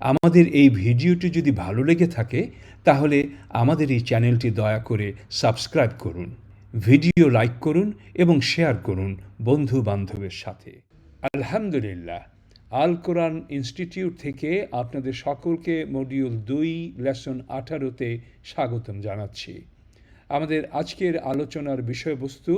আমাদের এই ভিডিওটি যদি ভালো লেগে থাকে, তাহলে আমাদের এই চ্যানেলটি দয়া করে সাবস্ক্রাইব করুন, ভিডিও লাইক করুন এবং শেয়ার করুন বন্ধু বান্ধবের সাথে। আলহামদুলিল্লাহ, আল কোরআন ইনস্টিটিউট থেকে আপনাদের সকলকে মডিউল দুই, লেসন আঠারোতে স্বাগতম জানাচ্ছি। আমাদের আজকের আলোচনার বিষয়বস্তু,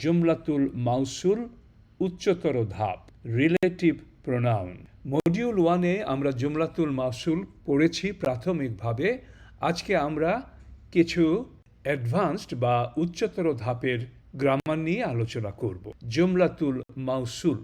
জুমলাতুল মাউসুল, উচ্চতর ধাপ রিলেটিভ প্রোনাউন মডিউল ওয়ানে আমরা জুমলাতুল মাসুল পড়েছি প্রাথমিকভাবে। আজকে আমরা কিছু অ্যাডভান্সড বা উচ্চতর ধাপের গ্রামার নিয়ে আলোচনা করব। জুমলাতুল মাউসুল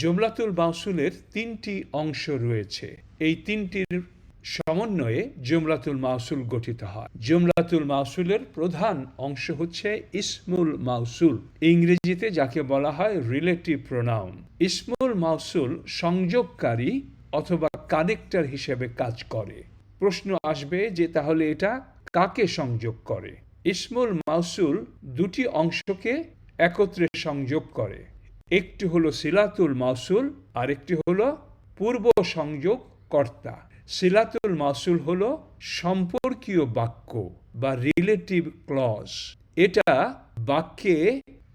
জুমলাতুল মাউসুলের তিনটি অংশ রয়েছে। এই তিনটির সমন্বয়ে জুমলাতুল মাউসুল গঠিত হয়। জুমলাতুল মাউসুলের প্রধান অংশ হচ্ছে ইসমুল মাউসুল। ইংরেজিতে যাকে বলা হয় রিলেটিভ প্রোনাউন ইসমুল মাউসুল সংযোগকারী অথবা কানেক্টর হিসেবে কাজ করে। প্রশ্ন আসবে যে তাহলে এটা কাকে সংযোগ করে? ইসমুল মাউসুল দুটি অংশকে একত্রে সংযোগ করে। একটি হলো সিলাতুল মাউসুল, আরেকটি হলো পূর্ব সংযোগ কর্তা সিলাতুল মাসুল হল সম্পর্কীয় বাক্য বা রিলেটিভ ক্লজ এটা বাক্যে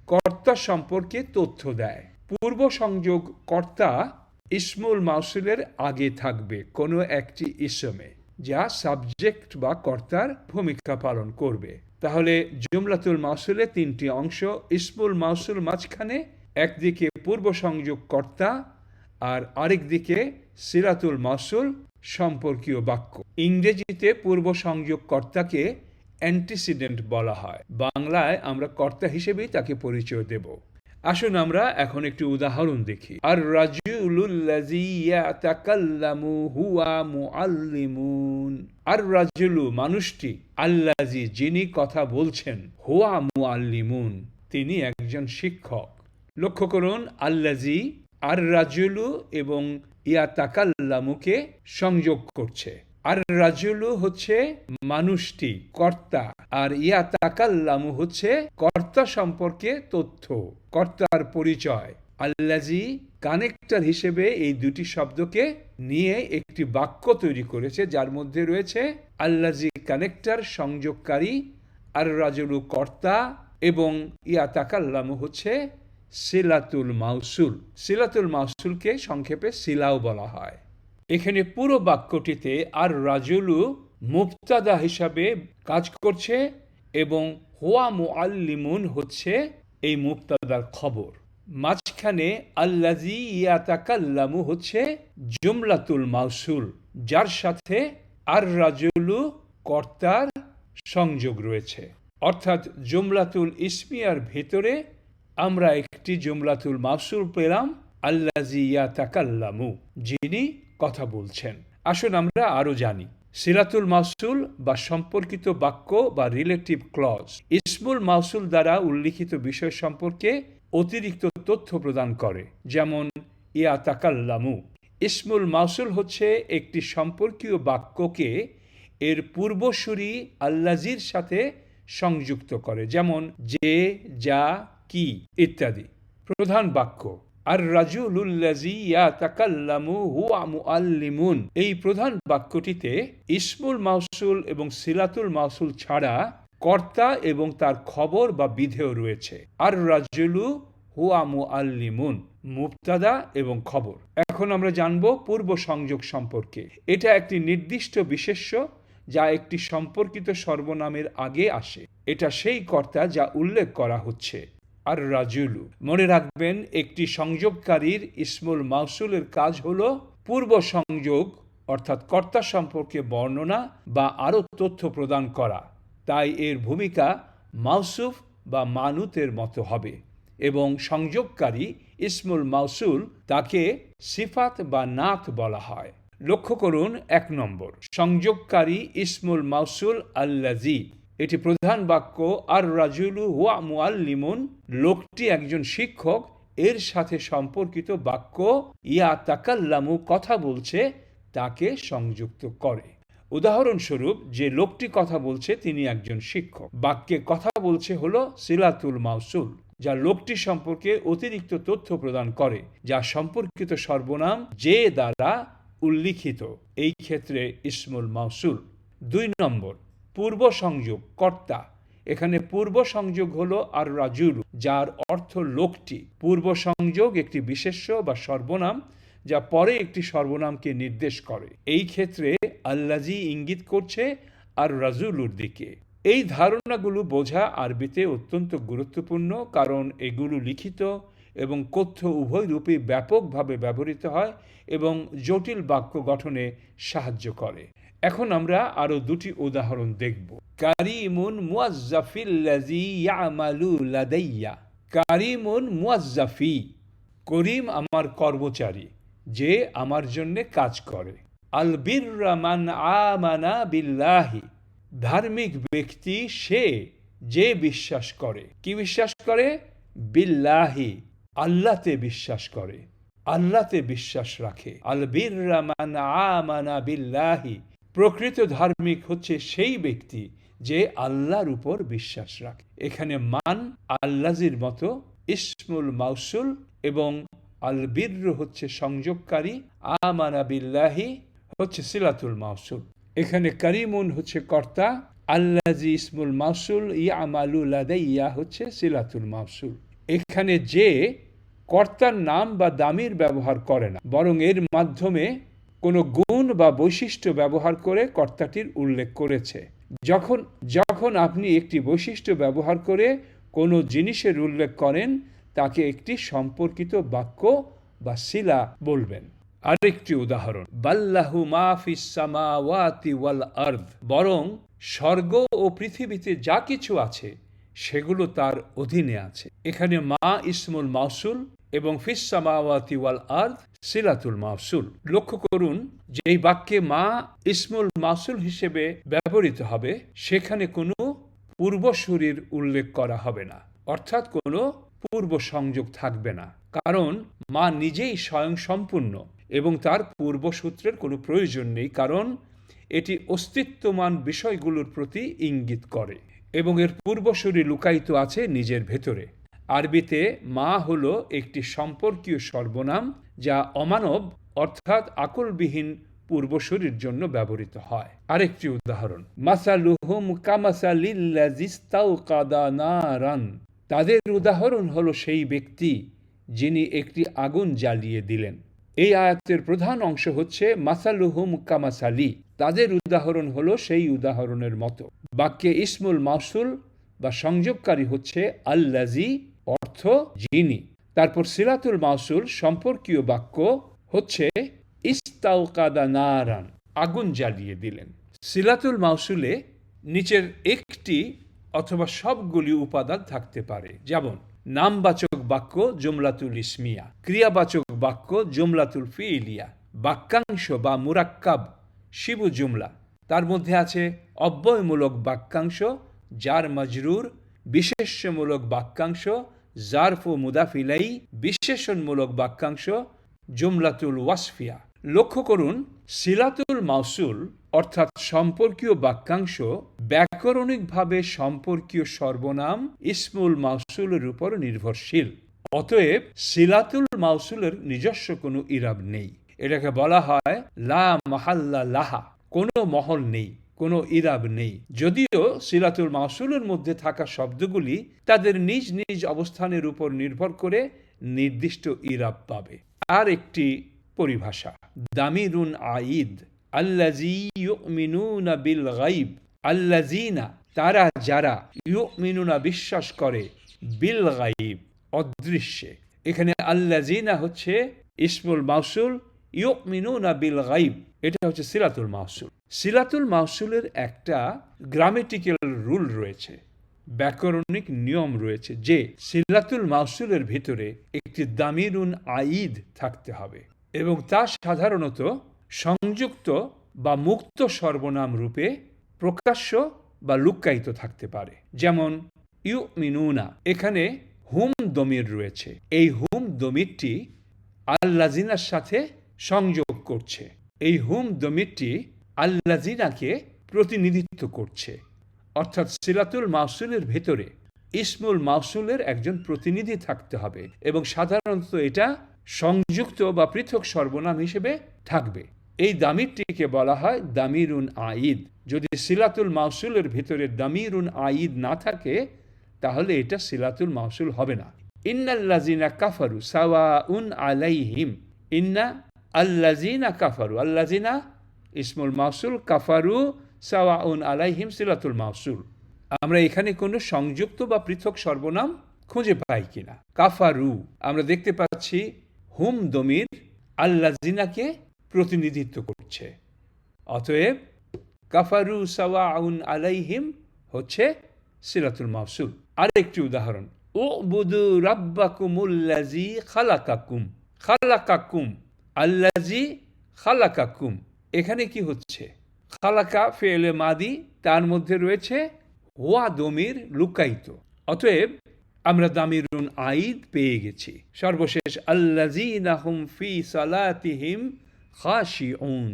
কর্তা সম্পর্কে তথ্য দেয়। পূর্ব সংযোগ কর্তা ইসমুল মাসুলের আগে থাকবে কোনো একটি ইসমে, যা সাবজেক্ট বা কর্তার ভূমিকা পালন করবে। তাহলে জুমলাতুল মাসুলে তিনটি অংশ, ইসমুল মাসুল মাঝখানে একদিকে পূর্ব সংযোগ কর্তা আর আরেক দিকে সিরাতুল মাসুল সম্পর্কীয় বাক্য। ইংরেজিতে পূর্ব সংযোগ কর্তাকে অ্যান্টিসিডেন্ট বলা হয়। বাংলায় আমরা কর্তা হিসেবেই তাকে পরিচয় দেব। আসুন আমরা এখন একটি উদাহরণ দেখি। আর মুআল্লিমুন। আর রাজুলু মানুষটি আল্লাজি যিনি কথা বলছেন, হুয়া মুআল্লিমুন, তিনি একজন শিক্ষক। লক্ষ্য করুন আল্লাজি আর রাজুলু এবং ইয়াতাকাল্লামুকে সংযোগ করছে। আর রাজুলু হচ্ছে মানুষটি, কর্তা। আর ইয়াতাকাল্লামু হচ্ছে কর্তা সম্পর্কে তথ্য, কর্তার পরিচয়। আল্লাজি কানেক্টর হিসেবে এই দুটি শব্দকে নিয়ে একটি বাক্য তৈরি করেছে, যার মধ্যে রয়েছে আল্লাজি কানেক্টর, সংযোগকারী, আর রাজুলু কর্তা এবং ইয়াতাকাল্লামু হচ্ছে সিলাতুল মাউসুল। সিলাতুল মাউসুলকে সংক্ষেপে সিলাও বলা হয়। এখানে পুরো বাক্যটিতে আর রাজুলু মুফতাদা হিসাবে কাজ করছে এবং হোয়া মুআল্লিমুন হচ্ছে এই মুফতাদার খবর। মাঝখানে আল্লাজি ইয়াতাকাল্লামু হচ্ছে জুমলাতুল মাউসুল, যার সাথে আর রাজুলু কর্তার সংযোগ রয়েছে। অর্থাৎ জুমলাতুল ইসমিয়ার ভেতরে আমরা একটি জুমলাতুল মাসুল পেলাম আল্লাজি ইয়াতাকাল্লামু, যিনি কথা বলছেন। আসুন আমরা আরও জানি। সিরাতুল মাসুল বা সম্পর্কিত বাক্য বা রিলেটিভ ক্লজ ইসমুল মাসুল দ্বারা উল্লিখিত বিষয় সম্পর্কে অতিরিক্ত তথ্য প্রদান করে, যেমন ইয়াতাকাল্লামু। ইসমুল মাসুল হচ্ছে একটি সম্পর্কীয় বাক্যকে এর পূর্বসূরি আল্লাজির সাথে সংযুক্ত করে, যেমন যে, যা, কি, ইত্যাদি। প্রধান বাক্য। আর রাজুলুল্লাজি ইয়াতাকাল্লামু হুয়া মুআল্লিমুন। এই প্রধান বাক্যটিতে ইসমুল মাউসুল এবং সিলাতুল মাউসুল ছাড়া কর্তা এবং তার খবর বা বিধেয় রয়েছে। আর রাজুলু হুয়া মুআল্লিমুন মুক্তাদা এবং খবর। এখন আমরা জানব পূর্ব সংযোগ সম্পর্কে। এটা একটি নির্দিষ্ট বিশেষ্য যা একটি সম্পর্কিত সর্বনামের আগে আসে। এটা সেই কর্তা যা উল্লেখ করা হচ্ছে। আর রাজুলু। মনে রাখবেন, একটি সংযোগকারীর ইসমুল মাউসুলের কাজ হল পূর্ব সংযোগ, অর্থাৎ কর্তা সম্পর্কে বর্ণনা বা আরও তথ্য প্রদান করা। তাই এর ভূমিকা মাউসুফ বা মানুতের মতো হবে এবং সংযোগকারী ইসমুল মাউসুল তাকে সিফাত বা নাত বলা হয়। লক্ষ্য করুন, এক নম্বর, সংযোগকারী ইসমুল মাউসুল আল্লাজি এটি প্রধান বাক্য আর রাজুলু হুয়া মুআল্লিমুন লোকটি একজন শিক্ষক, এর সাথে সম্পর্কিত বাক্য, ইয়া তাকাল্লামু কথা বলছে, তাকে সংযুক্ত করে। উদাহরণস্বরূপ, যে লোকটি কথা বলছে, তিনি একজন শিক্ষক। বাক্যে কথা বলছে হলো সিলাতুল মাউসুল, যা লোকটি সম্পর্কে অতিরিক্ত তথ্য প্রদান করে, যা সম্পর্কিত সর্বনাম যে দ্বারা উল্লিখিত। এই ক্ষেত্রে ইসমুল মাউসুল। দুই নম্বর পূর্ব সংযোগ কর্তা। এখানে পূর্ব সংযোগ হলো আর রাজুল যার অর্থ লোকটি। পূর্ব সংযোগ একটি বিশেষ্য বা সর্বনাম, যা পরে একটি সর্বনামকে নির্দেশ করে। এই ক্ষেত্রে আল্লাজি ইঙ্গিত করছে আর রাজুলুর দিকে। এই ধারণাগুলো বোঝা আরবিতে অত্যন্ত গুরুত্বপূর্ণ, কারণ এগুলো লিখিত এবং কথ্য উভয় রূপে ব্যাপকভাবে ব্যবহৃত হয় এবং জটিল বাক্য গঠনে সাহায্য করে। এখন আমরা আরও দুটি উদাহরণ দেখব। কারিমুন লাদাইয়া। কারিমুন মুয়াজ্জাফি করিম আমার কর্মচারী, যে আমার জন্য কাজ করে। আল বিররামান আমানা বিল্লাহি, ধার্মিক ব্যক্তি সে যে বিশ্বাস করে। কি বিশ্বাস করে? বিল্লাহি, আল্লাহতে বিশ্বাস করে। আল্লাহতে বিশ্বাস রাখে। আল বিররামান আমানা বিল্লাহি প্রকৃত ধার্মিক হচ্ছে সেই ব্যক্তি যে আল্লাহর উপর বিশ্বাস রাখে। এখানে মান আল্লাজির মতো, ইসমুল মাউসুল এবং আল বীর হচ্ছে সংযোগকারী, আমানা হচ্ছে সিলাতুল মাউসুল। এখানে করিমুন হচ্ছে কর্তা আল্লাজি ইসমুল মাউসুল ইয়া হচ্ছে সিলাতুল মাউসুল। এখানে যে কর্তার নাম বা দামির ব্যবহার করে না, বরং এর মাধ্যমে কোনো গুণ বা বৈশিষ্ট্য ব্যবহার করে কর্তাটির উল্লেখ করেছে। যখন যখন আপনি একটি বৈশিষ্ট্য ব্যবহার করে কোনো জিনিসের উল্লেখ করেন, তাকে একটি সম্পর্কিত বাক্য বা শিলা বলবেন। আরেকটি উদাহরণ, বাল্লাহু ওয়াল আর্দ, বরং স্বর্গ ও পৃথিবীতে যা কিছু আছে, সেগুলো তার অধীনে আছে। এখানে মা ইসমুল মাউসুল এবং ফিস সামাওয়াতি ওয়াল আর্দ সিলাতুল মাউসুল লক্ষ্য করুন যে এই বাক্যে মা ইসমুল মাসুল হিসেবে ব্যবহৃত হবে, সেখানে কোনো পূর্বসূরির উল্লেখ করা হবে না। অর্থাৎ কোনো পূর্ব সংযোগ থাকবে না। কারণ মা নিজেই স্বয়ং সম্পূর্ণ এবং তার পূর্বসূত্রের কোনো প্রয়োজন নেই, কারণ এটি অস্তিত্বমান বিষয়গুলোর প্রতি ইঙ্গিত করে এবং এর পূর্বসূরি লুকায়িত আছে নিজের ভেতরে। আরবিতে মা হল একটি সম্পর্কীয় সর্বনাম যা অমানব অর্থাৎ আকলবিহীন পূর্বসূরির জন্য ব্যবহৃত হয়। আরেকটি উদাহরণ, মাসালুহুম কামাসালিল্লাজিস্তাউকাদানারান তাদের উদাহরণ হলো সেই ব্যক্তি যিনি একটি আগুন জ্বালিয়ে দিলেন। এই আয়াতের প্রধান অংশ হচ্ছে মাসালুহুম কামাসালি। তাদের উদাহরণ হলো সেই উদাহরণের মতো। বাক্যে ইসমুল মাসুল বা সংযোগকারী হচ্ছে আল্লাজি অর্থ যিনি। তারপর সিলাতুল মাসুল সম্পর্কীয় বাক্য হচ্ছে ইস্তাউকাদা নারান আগুন জ্বালিয়ে দিলেন। সিলাতুল মাউসুলে নিচের একটি অথবা সবগুলি উপাদান থাকতে পারে। যেমন, নামবাচক বাক্য জুমলাতুল ইসমিয়া, ক্রিয়াবাচক বাক্য জুমলাতুল ফিইলিয়া, বাক্যাংশ বা মুরাক্কাব, শিবু জুমলা। তার মধ্যে আছে অব্যয়মূলক বাক্যাংশ, যার মজরুর বিশেষ্যমূলক বাক্যাংশ জারফ মুদাফিলাই বিশ্লেষণমূলক বাক্যাংশ জুমলাতুল ওয়াসফিয়া। লক্ষ্য করুন, সিলাতুল মাউসুল, অর্থাৎ সম্পর্কীয় বাক্যাংশ, ব্যাকরণিকভাবে সম্পর্কীয় সর্বনাম ইসমুল মাউসুলের উপর নির্ভরশীল। অতএব, সিলাতুল মাউসুলের নিজস্ব কোনো ইরাব নেই। এটাকে বলা হয় লা মাহাল্লা লাহা, কোনো মহল নেই। কোনো ইরাব নেই। যদিও সিলাতুল মাউসুলের মধ্যে থাকা শব্দগুলি তাদের নিজ নিজ অবস্থানের উপর নির্ভর করে নির্দিষ্ট ইরাব পাবে। আর একটি পরিভাষা, দামিরুন আইদ আল্লাজি ইউমিনুনা বিল গাইব আল্লাজিনা তারা যারা ইউমিনুনা বিশ্বাস করে বিল গাইব অদৃশ্যে। এখানে আল্লাজিনা হচ্ছে ইসমুল মাউসুল ইউমিনুনা বিল গাইব এটা হচ্ছে সিলাতুল মাউসুল সিলাতুল মাউসুলের একটা গ্রামেটিক্যাল রুল রয়েছে, ব্যাকরণিক নিয়ম রয়েছে যে সিলাতুল মাউসুলের ভিতরে একটি দামিরুন আইদ থাকতে হবে এবং তা সাধারণত সংযুক্ত বা মুক্ত সর্বনাম রূপে প্রকাশ্য বা লুক্কায়িত থাকতে পারে। যেমন ইউ মিনুনা এখানে হুম দমির রয়েছে। এই হুম দমিরটি আল্লাজিনার সাথে সংযোগ করছে। এই হুম দমিরটি আল্লাজিনাকে প্রতিনিধিত্ব করছে। অর্থাৎ সিলাতুল মাসুলের ভেতরে ইসমুল মাসুলের একজন প্রতিনিধি থাকতে হবে এবং সাধারণত এটা সংযুক্ত বা পৃথক সর্বনাম হিসেবে থাকবে। এই দামিরটিকে বলা হয় দামিরুন আইদ যদি সিলাতুল মাসুলের ভিতরে দামিরুন আইদ না থাকে, তাহলে এটা সিলাতুল মাসুল হবে না। ইন্নাল্লাজিনা কাফারু সাওয়া উন আলাইহিম। ইন্না আল্লাজিনা কাফারু। আল্লাজিনা ইসমুল মাসুল কাফারু সাওয়াউন আলাইহিম সিলাতুল মাসুল আমরা এখানে কোনো সংযুক্ত বা পৃথক সর্বনাম খুঁজে পাই কিনা? কাফারু, আমরা দেখতে পাচ্ছি হুম দমির আল্লাজিনাকে প্রতিনিধিত্ব করছে। অতএব কাফারু সাওয়াউন আলাইহিম হচ্ছে সিরাতুল মাসুল আরেকটি উদাহরণ ও বুদু রাব্বাকুমুল্লাজি খালাকাকুম। খালাকাকুম আল্লাজি খালাকাকুম। এখানে কি হচ্ছে? খালাকা ফেলে মাদি, তার মধ্যে রয়েছে হোয়া দমির লুকায়িত। অতএব আমরা দামিরুন আইদ পেয়ে গেছি। সর্বশেষ ফি সালাতিহিম খাশিউন।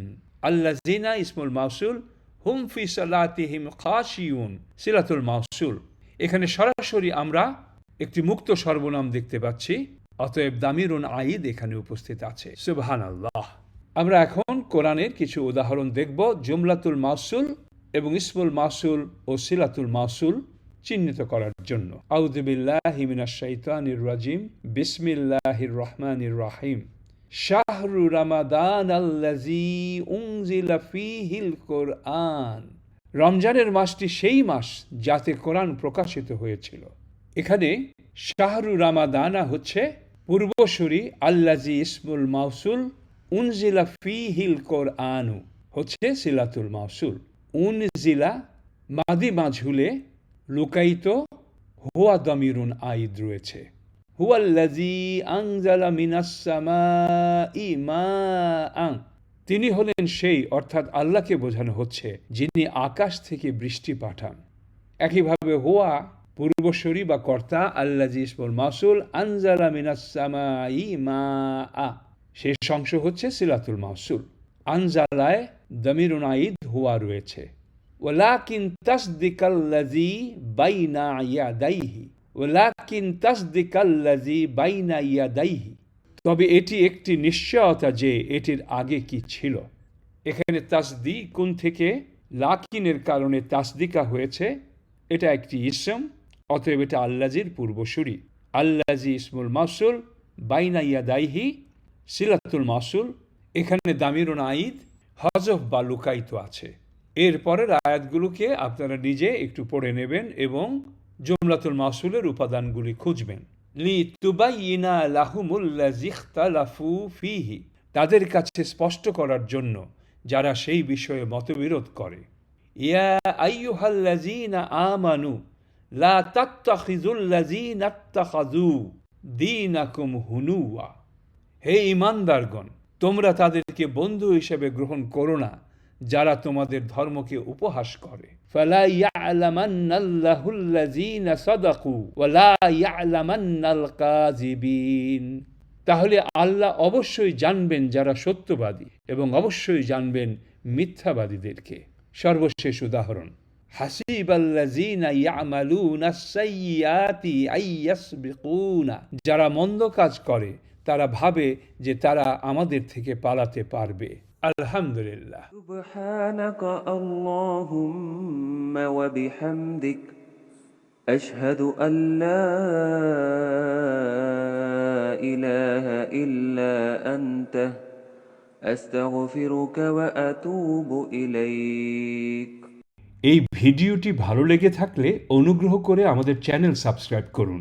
আল্লাজিনা ইসমুল মাসুল হুম ফি সালাতিহিম খাশিউন, সিলাতুল মাসুল এখানে সরাসরি আমরা একটি মুক্ত সর্বনাম দেখতে পাচ্ছি। অতএব দামিরুন আইদ এখানে উপস্থিত আছে। সুবহান আল্লাহ আমরা এখন কোরআনের কিছু উদাহরণ দেখব, জুমলাতুল মাসুল এবং ইসমুল মাসুল ও সিলাতুল মাসুল চিহ্নিত করার জন্য। আউদুবিল্লাহ হিমিনাশ শাইতানির রাজিম, বিসমিল্লাহির রহমানির রাহিম। শাহরু রামাদান আল্লাজি উনজিলা ফিহিল কোরআন। রমজানের মাসটি সেই মাস যাতে কোরআন প্রকাশিত হয়েছিল। এখানে শাহরু রামাদানা হচ্ছে পূর্বসূরি আল্লাজি ইসমুল মাউসুল উনজিলা ফিহিল কোরআনু, হচ্ছে সিলাতুল মাউসুল। উনজিলা মাদি মাঝুলে লুকায়িত হুয়া দমিরুন আইদ রয়েছে। হুয়াল্লাজি আংজালা মিনাসামা ইমা আং তিনি হলেন সেই, অর্থাৎ আল্লাহকে বোঝানো হচ্ছে, যিনি আকাশ থেকে বৃষ্টি পাঠান। একইভাবে হোয়া পূর্বসরী বা কর্তা আল্লাজি ইসমুল মাসুল আনজালা মিনাসামা ইমা আ শেষ অংশ হচ্ছে সিলাতুল মাসুল আনজালায় দমিরুন আইদ হুয়া রয়েছে। ওলাকিন তাসদিকাল্লাজি বাইনা ওলাকিন তাসদিকাল্লাজি বাইনা তবে এটি একটি নিশ্চয়তা যে এটির আগে কি ছিল। এখানে তাসদি কোন থেকে লাকিনের কারণে তাসদিকা হয়েছে। এটা একটি ইসম, অতএব এটা আল্লাজির পূর্বসূরি। আল্লাজি ইসমুল মাসুল বাইনা ইয়াদাইহি সিলাতুল মাসুল, এখানে দামিরুন আইদ হজফ বা লুকায়িত আছে। এর পরের আয়াতগুলোকে আপনারা নিজে একটু পড়ে নেবেন এবং জুমলাতুল মাসুলের উপাদানগুলি খুঁজবেন। লি তুবাইনা লাহুমুল্লাজিখতালাফু ফিহি, তাদের কাছে স্পষ্ট করার জন্য যারা সেই বিষয়ে মতবিরোধ করে। ইয়া আইয়ুহাল্লাজিনা আমানু, লা তাত্তাখিজুল্লাজিনা আত্তাখাযু দীনাকুম হুনুওয়া। হে ইমানদারগণ, তোমরা তাদেরকে বন্ধু হিসেবে গ্রহণ করো না, যারা তোমাদের ধর্মকে উপহাস করে। তাহলে আল্লাহ অবশ্যই জানবেন যারা সত্যবাদী এবং অবশ্যই জানবেন মিথ্যাবাদীদেরকে। সর্বশেষ উদাহরণ হাসিব যারা মন্দ কাজ করে তারা ভাবে যে তারা আমাদের থেকে পালাতে পারবে আলহামদুলিল্লাহ سبحانك اللهم وبحمدك أشهد أن لا إله إلا أنت أستغفرك وأتوب إليك এই ভিডিওটি ভালো লেগে থাকলে অনুগ্রহ করে আমাদের চ্যানেল সাবস্ক্রাইব করুন